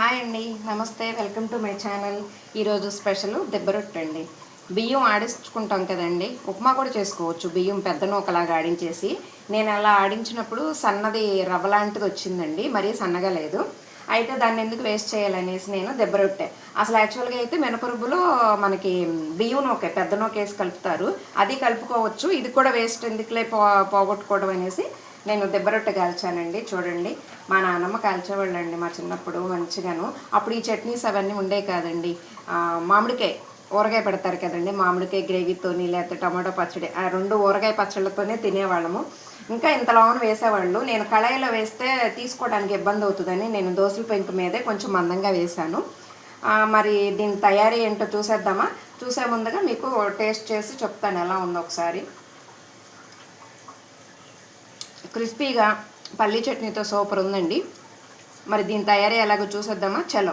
Hi అండి నమస్తే welcome to my channel. ఈరోజు స్పెషల్ దెబ్బ అండి. బియ్యం ఆడించుకుంటాం కదండి ఉప్మా కూడా చేసుకోవచ్చు. బియ్యం పెద్ద నూకలాగా ఆడించేసి నేను అలా ఆడించినప్పుడు సన్నది రవ్వ లాంటిది వచ్చిందండి మరీ సన్నగా లేదు. అయితే దాన్ని ఎందుకు వేస్ట్ చేయాలనేసి నేను దెబ్బరొట్టే అసలు యాక్చువల్గా అయితే మినపరుబ్బులో మనకి బియ్యం నూకే పెద్ద నోకేసి కలుపుతారు. అది కలుపుకోవచ్చు. ఇది కూడా వేస్ట్ ఎందుకులే పో పోగొట్టుకోవడం అనేసి నేను దెబ్బరొట్టె కాల్చానండి చూడండి. మా నాన్నమ్మ కాల్చేవాళ్ళండి మా చిన్నప్పుడు మంచిగాను. అప్పుడు ఈ చట్నీస్ అవన్నీ ఉండే కాదండి. మామిడికాయ ఊరగాయ పెడతారు కదండి మామిడికాయ గ్రేవీతోని లేకపోతే టమాటో పచ్చడి ఆ రెండు ఊరగాయ పచ్చళ్ళతోనే తినేవాళ్ళము. ఇంకా ఇంత లావును వేసేవాళ్ళు నేను కళాయిలో వేస్తే తీసుకోవడానికి ఇబ్బంది అవుతుందని నేను దోశల పెంకు మీదే కొంచెం మందంగా వేశాను. మరి దీని తయారీ ఏంటో చూసేద్దామా? చూసే ముందుగా మీకు టేస్ట్ చేసి చెప్తాను ఎలా ఉందో ఒకసారి. క్రిస్పీగా పల్లీ చట్నీతో సూపర్ ఉందండి. మరి దీని తయారీ ఎలాగో చూసేద్దామా? చలో.